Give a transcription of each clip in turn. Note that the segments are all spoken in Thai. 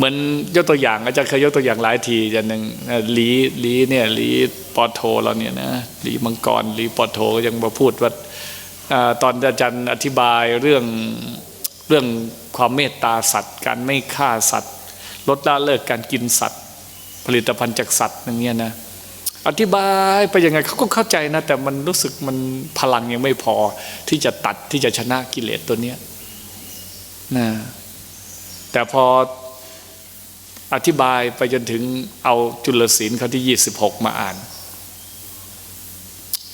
เหมือนยกตัวอย่างอาจารย์เคยยกตัวอย่างหลายทีอย่างหนึ่งลีลีเนี่ยลีปอโทเราเนี่ยนะลีมังกรลีปอโทก็ยังมาพูดว่าตอนอาจารย์อธิบายเรื่องเรื่องความเมตตาสัตว์ การไม่ฆ่าสัตว์ ลดละเลิกการกินสัตว์ ผลิตภัณฑ์จากสัตว์อย่างเงี้ยนะอธิบายไปยังไงเขาก็เข้าใจนะ แต่มันรู้สึกมันพลังยังไม่พอที่จะตัดที่จะชนะกิเลสตัวเนี้ยนะแต่พอ อธิบายไปจนถึงเอาจุลศีลเขาที่ 26 มาอ่าน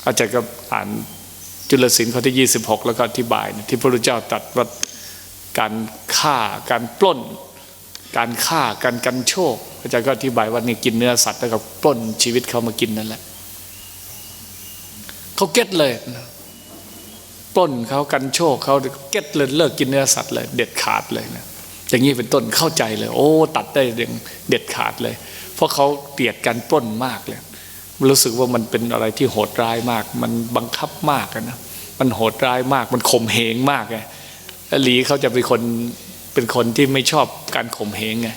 อาจารย์ก็อ่านจุลศีลเขาที่ 26 แล้วก็อธิบายนะที่พระพุทธเจ้าตรัสว่าการฆ่าการปล้น การฆ่าการกันโชค อาจารย์ก็อธิบายว่านี่กินเนื้อสัตว์แล้วก็ปล้นชีวิตเขามากินนั่นแหละเขาเก็ตเลยปล้นเขากันโชคเขาเก็ตเลยเลิกกินเนื้อสัตว์เลย เด็ดขาดเลยนะ อย่างนี้เป็นต้นเข้าใจเลย โอ้ ตัดได้อย่างเด็ดขาดเลย เพราะเขาเกลียดการปล้นมากเลย รู้สึกว่ามันเป็นอะไรที่โหดร้ายมาก มันบังคับมากนะมันโหดร้ายมาก มันข่มเหงมากไงหลีเขาจะเป็นคนเป็นคนที่ไม่ชอบการข่มเหงไง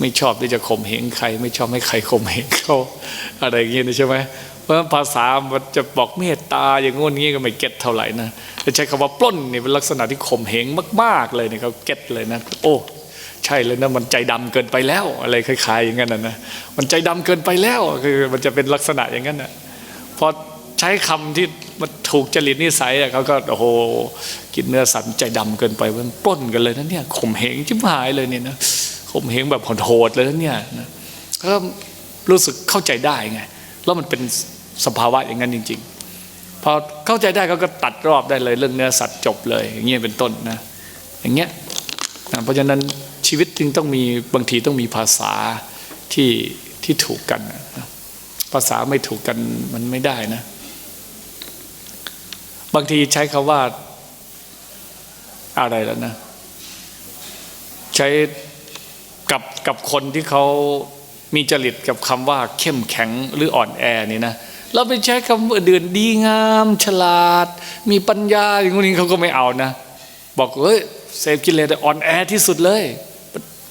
ไม่ชอบที่จะข่มเหงใคร ไม่ชอบให้ใครข่มเหงเขาอะไรอย่างเงี้ยใช่ไหม เพราะภาษามันจะบอกเมตตาอย่างงู้นงี้ก็ไม่เก็ตเท่าไหร่นะจะใช้คำว่าปล้นนี่เป็นลักษณะที่ข่มเหงมาก ๆเลยเนี่ยเขาเก็ตเลยนะโอ้ใช่เลยนะมันใจดำเกินไปแล้วอะไรคล้ายๆอย่างนั้นนะมันใจดำเกินไปแล้วคือมันจะเป็นลักษณะอย่างนั้นนะพอใช้คำที่มันถูกจริตนิสัยอะเขาก็โอ้โหกินเนื้อสัตว์ใจดำเกินไปมันปล้นกันเลยนะเนี่ยข่มเหงชิบหายเลยเนี่ยนะข่มเหงแบบโหดเลยนะเนี่ยนะก็รู้สึกเข้าใจได้ไงแล้วมันเป็น สภาวะอย่างนั้นจริง ๆ พอเข้าใจได้เขาก็ตัดรอบได้เลยเรื่องเนื้อสัตว์จบเลย อย่างเงี้ยเป็นต้นนะอย่างเงี้ยนะเพราะฉะนั้นชีวิตจึงต้องมีบางทีต้องมีภาษาที่ที่ถูกกันนะภาษาไม่ถูกกันมันไม่ได้นะ บางทีใช้คาว่าอะไรแล้วนะ ใช้กับกับคนที่เขามีจริตกับคำว่าเข้มแข็งหรืออ่อนแอนี่นะ เราไปใช้คำอื่นดีงาม ฉลาด มีปัญญาอย่างนี้เขาก็ไม่เอานะ บอกเฮ้ยเสพกิเลสอ่อนแอที่สุดเลย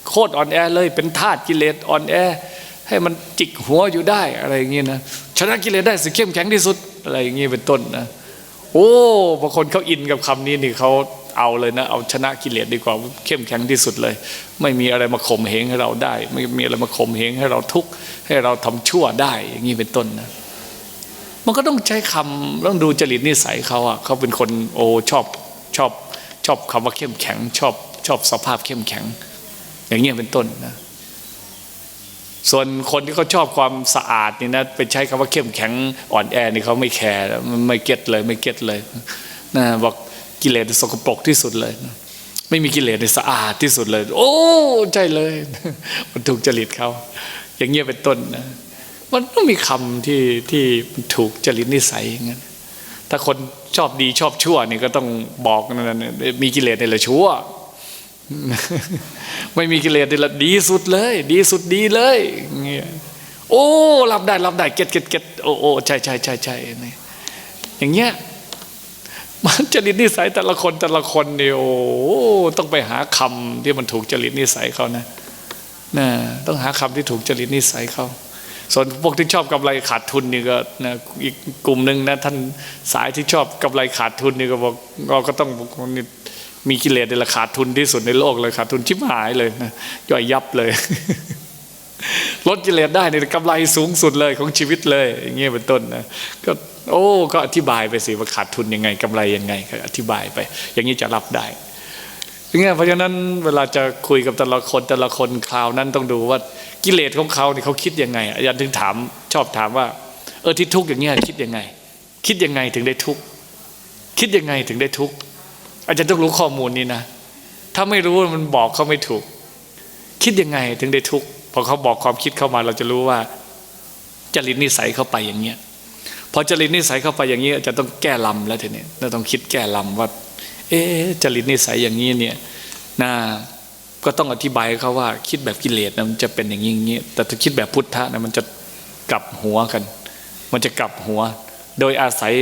โคตรอ่อนแอเลย เป็นธาตุกิเลสอ่อนแอ ให้มันจิกหัวอยู่ได้อะไรอย่างนี้นะชนะกิเลสได้สิเข้มแข็งที่สุดอะไรอย่างนี้เป็นต้นนะโอ้บางคนเขาอินกับคำนี้นี่เขาเอาเลยนะ เอาชนะกิเลสดีกว่าเข้มแข็งที่สุดเลย ไม่มีอะไรมาข่มเหงให้เราได้ ไม่มีอะไรมาข่มเหงให้เราทุกข์ให้เราทำชั่วได้ อย่างนี้เป็นต้นนะ มันก็ต้องใช้คำต้องดูจริตนิสัยเขาอะเขาเป็นคนโอชอบชอบชอบคำว่าเข้มแข็ง ชอบชอบสภาพเข้มแข็ง อย่างเงี้ยเป็นต้นนะส่วนคนที่เขาชอบความสะอาดนี่นะไปใช้คำว่าเข้มแข็งอ่อนแอนี่เขาไม่แคร์ไม่เก็ตเลยไม่เก็ตเลยนะบอกกิเลสสกปรกที่สุดเลยนะไม่มีกิเลสในสะอาดที่สุดเลย โอ้ ใช่เลย มันถูกจริตเขา อย่างเงี้ยเป็นต้นนะ มันต้องมีคำที่ที่ถูกจริตนิสัยอย่างนั้นถ้าคนชอบดีชอบชั่วนี่ก็ต้องบอกนั่นมีกิเลสในละชั่ว ไม่มีกิเลสในละดีสุดเลย ดีสุดดีเลยเงี้ยโอ้รับได้รับได้เก็ตเก็ตเก็ตโอ้โอ้ใช่ใช่ใช่ใช่นี่อย่างเงี้ยมันจริตนิสัยแต่ละคนแต่ละคนเนี่ยโอ้ต้องไปหาคำที่มันถูกจริตนิสัยเขานะนะต้องหาคำที่ถูกจริตนิสัยเขา ส่วนพวกที่ชอบกำไรขาดทุนนี่ก็นะอีกกลุ่มหนึ่งนะท่านสายที่ชอบกำไรขาดทุนนี่ก็บอกเราก็ต้องมีกิเลสในราขาดทุนที่สุดในโลกเลยขาดทุนชิบหายเลยนะย่อยยับเลยลดกิเลสได้ในกำไรสูงสุดเลยของชีวิตเลย อย่างเงี้ยเป็นต้นนะก็โอ้ก็อธิบายไปสิว่าขาดทุนยังไงกำไรยังไงก็อธิบายไป อย่างนี้จะรับได้ งเงี้ยเพราะฉะนั้นเวลาจะคุยกับแต่ละคนแต่ละคนคราวนั้นต้องดูว่ากิเลสของเขาเนี่ยเขาคิดยังไงอาจารย์ถึงถามชอบถามว่า เออที่ทุกข์อย่างเงี้ยคิดยังไง คิดยังไงถึงได้ทุกข์คิดยังไงถึงได้ทุกข์อาจารย์ต้องรู้ข้อมูลนี้นะถ้าไม่รู้มันบอกเขาไม่ถูก คิดยังไงถึงได้ทุกข์พอเขาบอกความคิดเข้ามาเราจะรู้ว่าจริตนิสัยเข้าไปอย่างเงี้ยพอจริตนิสัยเข้าไปอย่างนี้อาจะต้องแก้ลำแล้วทีนี้เราต้องคิดแก้ลำว่า เอ๊จริตนิสัยอย่างนี้เนี่ยนะก็ต้องอธิบายเขาว่า คิดแบบกิเลสนะมันจะเป็นอย่างนี้อย่างนี้แต่ถ้าคิดแบบพุทธะนะมันจะกลับหัวกัน มันจะกลับหัว โดยอาศัย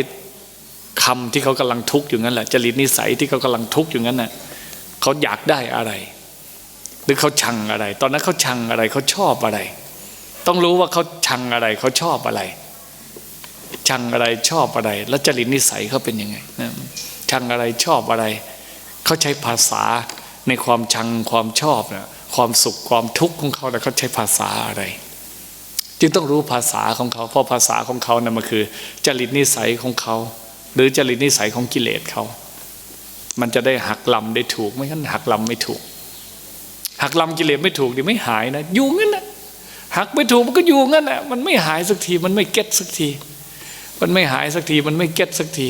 คำที่เขากำลังทุกข์อยู่งั้นแหละจริตนิสัยที่เขากำลังทุกข์อยู่งั้นน่ะเขาอยากได้อะไร หรือเขาชังอะไร ตอนนั้นเขาชังอะไรเขาชอบอะไร ต้องรู้ว่าเขาชังอะไรเขาชอบอะไร ชังอะไรชอบอะไร แล้วจริตนิสัยเขาเป็นยังไงนะ ชังอะไรชอบอะไร เขาใช้ภาษาในความชังความชอบนะความสุขความทุกข์ของเขาแต่เขาใช้ภาษาอะไร จึงต้องรู้ภาษาของเขา เพราะภาษาของเขานะ่ะมันคือ จริตนิสัยของเขา หรือจริตนิสัยของกิเลสเขา มันจะได้หักลำได้ถูกไม่งั้นหักลำไม่ถูก หักลำกิเลสไม่ถูกดิไม่หายนะอยู่งั้นนะหักไม่ถูกมันก็อยู่งั้นแหละมันไม่หายสักทีมันไม่เก็ตสักที มันไม่หายสักทีมันไม่เก็ตสักที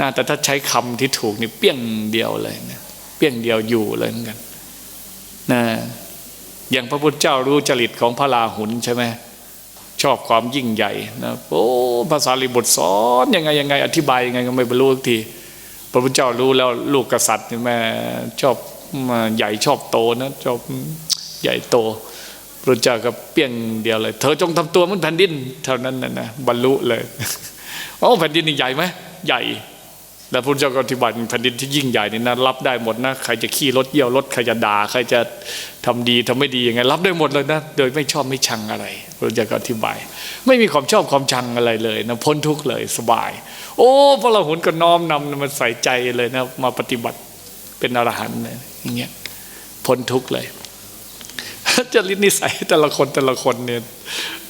นะแต่ถ้าใช้คำที่ถูกนี่เปี้ยงเดียวเลยนะเปี้ยงเดียวอยู่เลยเหมือนกันนะอย่างพระพุทธเจ้ารู้จริตของพระราหุลใช่ไหมชอบความยิ่งใหญ่นะโอ้ภาษาลิบุตรสอนยังไงยังไง อธิบายยังไงก็ไม่บรรลุทีพระพุทธเจ้ารู้แล้วลูกกษัตริย์นี่แม่ชอบมาใหญ่ชอบโตนะชอบใหญ่โตพระเจ้าก็เปี้ยงเดียวเลย เธอจงทำตัวเหมือนแผ่นดิน เท่านั้นนะนะบรรลุเลยโอ้แผ่นดินนี่ใหญ่ไหมใหญ่ แล้วพระเจ้าก็อธิบายแผ่นดินที่ยิ่งใหญ่นี่นะรับได้หมดนะใครจะขี่รถเยี่ยวรถใครจะด่าใครจะทำดีทำไม่ดียังไงรับได้หมดเลยนะโดยไม่ชอบไม่ชังอะไรพระเจ้าก็อธิบาย ไม่มีความชอบความชังอะไรเลยนะพ้นทุกข์เลยสบาย โอ้พระราหุลก็น้อมนำมาใส่ใจเลยนะมาปฏิบัติเป็นอรหันต์เลยอย่างเงี้ยพ้นทุกข์เลยจริตนิสัยแต่ละคนแต่ละคนเนี่ย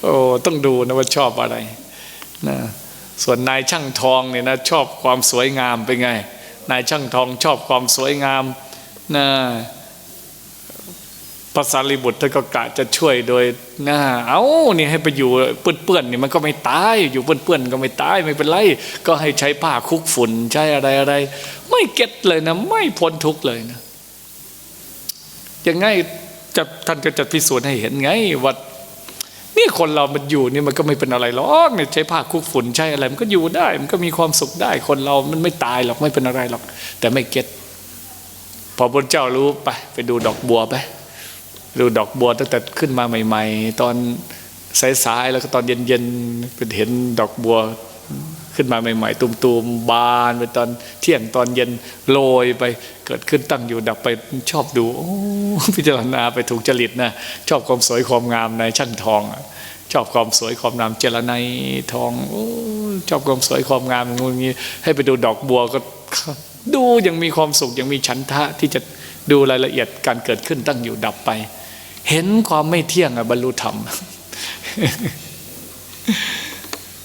โอ้ต้องดูนะว่าชอบอะไรนะ ส่วนนายช่างทองเนี่ยนะชอบความสวยงามเป็นไง นายช่างทองชอบความสวยงามนะภาษาลิบุตรท่านก็กะจะช่วยโดยนะเอานี่ให้ไปอยู่เปื้อนๆนี่มันก็ไม่ตาย อยู่เปื้อนๆก็ไม่ตายไม่เป็นไร ก็ให้ใช้ผ้าคุกฝุ่นใช้อะไรอะไร ไม่เก็ตเลยนะ ไม่พ้นทุกเลยนะยังไงจะท่านก็จะพิสูจน์ให้เห็นไงว่า นี่คนเรามันอยู่นี่มันก็ไม่เป็นอะไรหรอกเนี่ยใช้ผ้าคุกฝุ่นใช้อะไร มันก็อยู่ได้ มันก็มีความสุขได้ คนเรามันไม่ตายหรอกไม่เป็นอะไรหรอก แต่ไม่เก็ตพอพระเจ้ารู้ไปไปดูดอกบัวไปดูดอกบัวตั้งแต่ขึ้นมาใหม่ ๆ ตอนสายๆแล้วก็ตอนเย็นๆเป็นเห็นดอกบัว ขึ้นมาใหม่ๆ ตุ่มๆบานไปตอนเที่ยงตอนเย็นโรยไปเกิดขึ้นตั้งอยู่ดับไปชอบดูพิจารณาไปถูกจริตนะชอบความสวยความงามในช่างทองชอบความสวยความงามเจรไนทองอชอบความสวยความงามงูงี้ ให้ไปดูดอกบัวก็ดูยังมีความสุขยังมีฉันทะที่จะดูรายละเอียดการเกิดขึ้นตั้งอยู่ดับไป เห็นความไม่เที่ยงอะบรรลุธรรม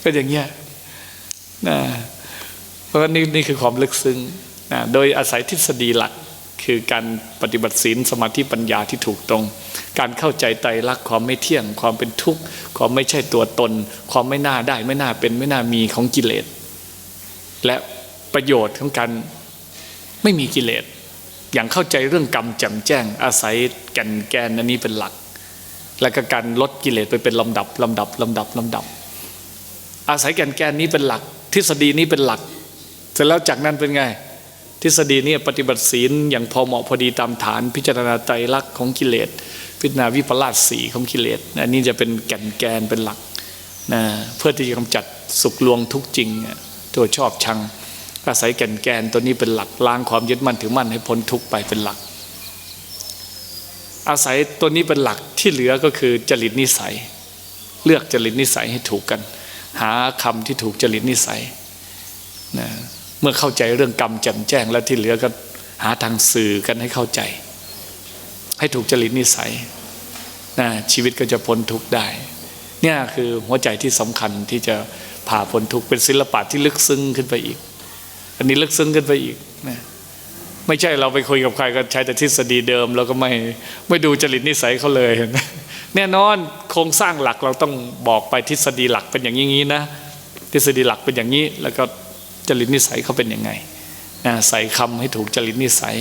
เป็นอย่างเงี้ย นะเพราะว่านี่นี่คือความลึกซึ้งนะโดยอาศัยทฤษฎีหลักคือการปฏิบัติศีลสมาธิปัญญาที่ถูกตรง การเข้าใจไตรลักษณ์ความไม่เที่ยง ความเป็นทุกข์ ความไม่ใช่ตัวตน ความไม่น่าได้ไม่น่าเป็นไม่น่ามีของกิเลส และประโยชน์ของการไม่มีกิเลส อย่างเข้าใจเรื่องกรรมแจ่มแจ้ง อาศัยแก่นแกนอันนี้เป็นหลัก และก็การลดกิเลสไปเป็นลำดับลำดับลำดับลำดับ อาศัยแก่นแกนนี้เป็นหลัก ทฤษฎีนี้เป็นหลัก เสร็จแล้วจากนั้นเป็นไง ทฤษฎีนี้ปฏิบัติศีลอย่างพอเหมาะพอดีตามฐาน พิจารณาไตรลักษณ์ของกิเลสพิจารณาวิปลาสสีของกิเลสอันนี้จะเป็นแก่นแกนเป็นหลักนะเพื่อที่จะกำจัดสุขลวงทุกจริงตัวชอบชังอาศัยแก่นแกนตัวนี้เป็นหลักล้างความยึดมั่นถือมั่นให้พ้นทุกไปเป็นหลัก อาศัยตัวนี้เป็นหลักที่เหลือก็คือจริตนิสัย เลือกจริตนิสัยให้ถูกกัน หาคำที่ถูกจริตนิสัยนะเมื่อเข้าใจเรื่องกรรมแจ่มแจ้ง แล้วที่เหลือก็หาทางสื่อกันให้เข้าใจ ให้ถูกจริตนิสัยนะชีวิตก็จะพ้นทุกข์ได้ เนี่ยคือหัวใจที่สำคัญที่จะพาพ้นทุกข์เป็นศิลปะที่ลึกซึ้งขึ้นไปอีก อันนี้ลึกซึ้งขึ้นไปอีกนะไม่ใช่เราไปคุยกับใครก็ใช้แต่ทฤษฎีเดิม แล้วก็ไม่ไม่ดูจริตนิสัยเขาเลย แน่นอนโครงสร้างหลักเราต้องบอกไปทฤษฎีหลักเป็นอย่างนี้นะ ทฤษฎีหลักเป็นอย่างนี้ แล้วก็จริตนิสัยเขาเป็นยังไงนะใส่คำให้ถูกจริตนิสัย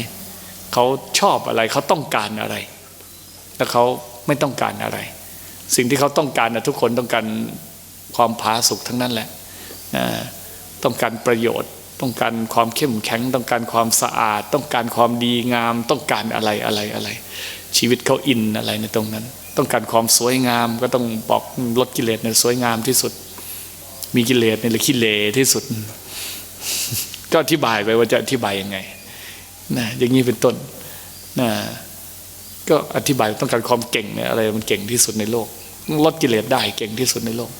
เขาชอบอะไรเขาต้องการอะไร แล้วเขาไม่ต้องการอะไร สิ่งที่เขาต้องการนะทุกคนต้องการความผาสุกทั้งนั้นแหละนะต้องการประโยชน์ ต้องการความเข้มแข็ง ต้องการความสะอาด ต้องการความดีงาม ต้องการอะไรอะไรอะไร ชีวิตเขาอินอะไรในตรงนั้น ต้องการความสวยงาม ก็ต้องบอกลดกิเลสในสวยงามที่สุด มีกิเลสในหรือขี้เลที่สุด ก็อธิบายไปว่าจะอธิบายยังไงนะอย่างนี้เป็นต้นนะก็อธิบายต้องการความเก่งเนี่ยอะไรมันเก่งที่สุดในโลก ลดกิเลสได้เก่งที่สุดในโลก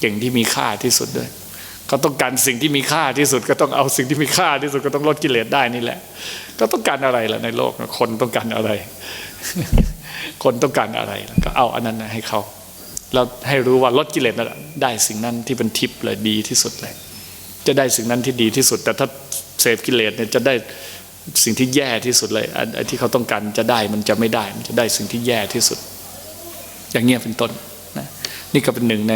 เก่งที่มีค่าที่สุดด้วยเขาต้องการสิ่งที่มีค่าที่สุดก็ต้องเอาสิ่งที่มีค่าที่สุดก็ต้องลดกิเลสได้นี่แหละ ก็ต้องการอะไรล่ะในโลกคนต้องการอะไร คนต้องการอะไรก็เอาอันนั้นนะให้เขาเราให้รู้ว่าลดกิเลสแหละได้สิ่งนั้นที่เป็นทิพย์เลยดีที่สุดเลย จะได้สิ่งนั้นที่ดีที่สุด แต่ถ้าเสพกิเลสเนี่ยจะได้สิ่งที่แย่ที่สุดเลยอันอันที่เขาต้องการจะได้มันจะไม่ได้ มันจะได้สิ่งที่แย่ที่สุด อย่างเงี้ยเป็นต้นนะนี่ก็เป็นหนึ่งใน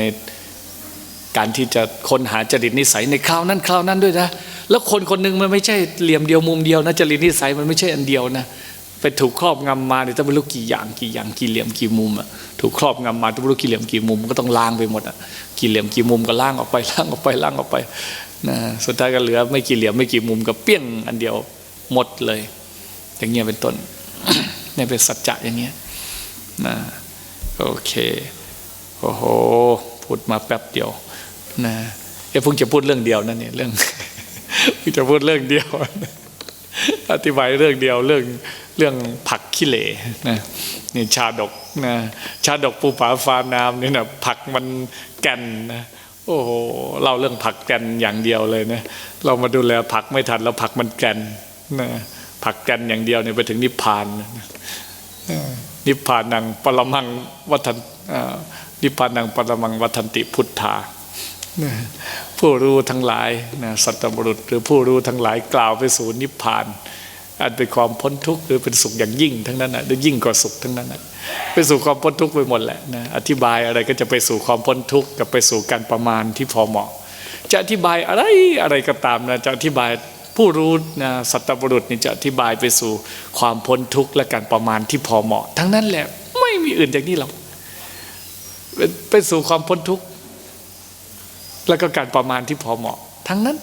การที่จะค้นหาจริตนิสัยในคราวนั้นคราวนั้นด้วยนะ แล้วคนคนหนึ่งมันไม่ใช่เหลี่ยมเดียวมุมเดียวนะจริตนิสัยมันไม่ใช่อันเดียวนะ ไปถูกครอบงำมาเนี่ยต้องไม่รู้กี่อย่างกี่อย่างกี่เหลี่ยมกี่มุมอะถูกครอบงำมาต้องไม่รู้กี่เหลี่ยมกี่มุมมันก็ต้องล้างไปหมดอะกี่เหลี่ยมกี่มุมก็ล้างออกไปล้างออกไปล้างออกไปนะสุดท้ายก็เหลือไม่กี่เหลี่ยมไม่กี่มุมก็เปี้ยงอันเดียวหมดเลย อย่างเงี้ยเป็นต้นเนี่ยเป็นสัจจะอย่างเงี้ยนะโอเคโอ้โหพูดมาแป๊บเดียวนะเอ้เพิ่งจะพูดเรื่องเดียวนั่นเนี่ยเรื่องเพิ่งจะพูดเรื่องเดียว อธิบายเรื่องเดียวเรื่อง เรื่องผักขี้เหร่นะนี่ชาดกนะชาดกปูผาฟ้าน้ำนี่นะผักมันแก่นนะโอ้โหเล่าเรื่องผักแก่นอย่างเดียวเลยนะเรามาดูแลผักไม่ทันแล้วผักมันแก่นนะผักแก่นอย่างเดียวเนี่ยไปถึงนิพพานนะนิพพานังปรมังวัฏันอ่านิพพานังปรมังวัฏันติพุทธาผู้รู้ทั้งหลายนะสัตบุรุษ หรือผู้รู้ทั้งหลายกล่าวไปสู่นิพพาน อันเป็นความพ้นทุกข์หรือเป็นสุขอย่างยิ่งทั้งนั้นนะหรือยิ่งกว่าสุขทั้งนั้นนะไปสู่ความพ้นทุกข์ไปหมดแหละนะอธิบายอะไรก็จะไปสู่ความพ้นทุกข์กับไปสู่การประมาณที่พอเหมาะ จะอธิบายอะไรอะไรก็ตามนะจะอธิบายผู้รู้นะสัตบุรุษนี่จะอธิบายไปสู่ความพ้นทุกข์และการประมาณที่พอเหมาะ ทั้งนั้นแหละไม่มีอื่นจากนี้หรอกไปไปสู่ความพ้นทุกข์แล้วก็การประมาณที่พอเหมาะ ทั้งนั้น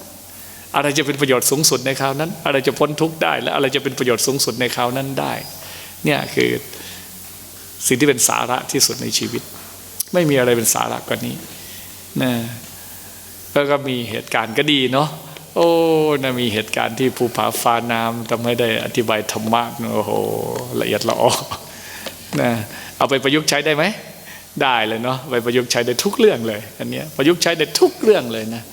อะไรจะเป็นประโยชน์สูงสุดในคราวนั้น อะไรจะพ้นทุกข์ได้ และอะไรจะเป็นประโยชน์สูงสุดในคราวนั้นได้ เนี่ยคือสิ่งที่เป็นสาระที่สุดในชีวิต ไม่มีอะไรเป็นสาระกว่านี้นะแล้วก็มีเหตุการณ์ก็ดีเนาะโอ้นะมีเหตุการณ์ที่ภูผาฟ้าน้ำทำให้ได้อธิบายธรรมะโอ้โหละเอียดละออนะเอาไปประยุกต์ใช้ได้ไหมได้เลยเนาะไปประยุกต์ใช้ได้ทุกเรื่องเลยอันนี้ประยุกต์ใช้ได้ทุกเรื่องเลยนะ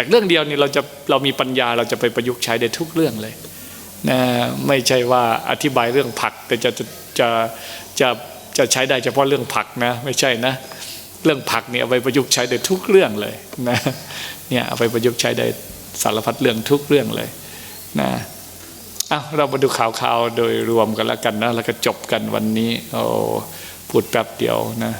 จากเรื่องเดียวนี่เราจะเรามีปัญญาเราจะไปประยุกต์ใช้ได้ทุกเรื่องเลยนะไม่ใช่ว่าอธิบายเรื่องผัก แต่จะจะจะจะจะใช้ได้เฉพาะเรื่องผักนะไม่ใช่นะ เรื่องผักเนี่ยเอาไปประยุกต์ใช้ได้ทุกเรื่องเลยนะเนี่ยเอาไปประยุกต์ใช้ได้สารพัดเรื่องทุกเรื่องเลยนะอะเรามาดูข่าวๆโดยรวมกันแล้วกันนะแล้วก็จบกันวันนี้โอ้พูดแป๊บเดียวนะ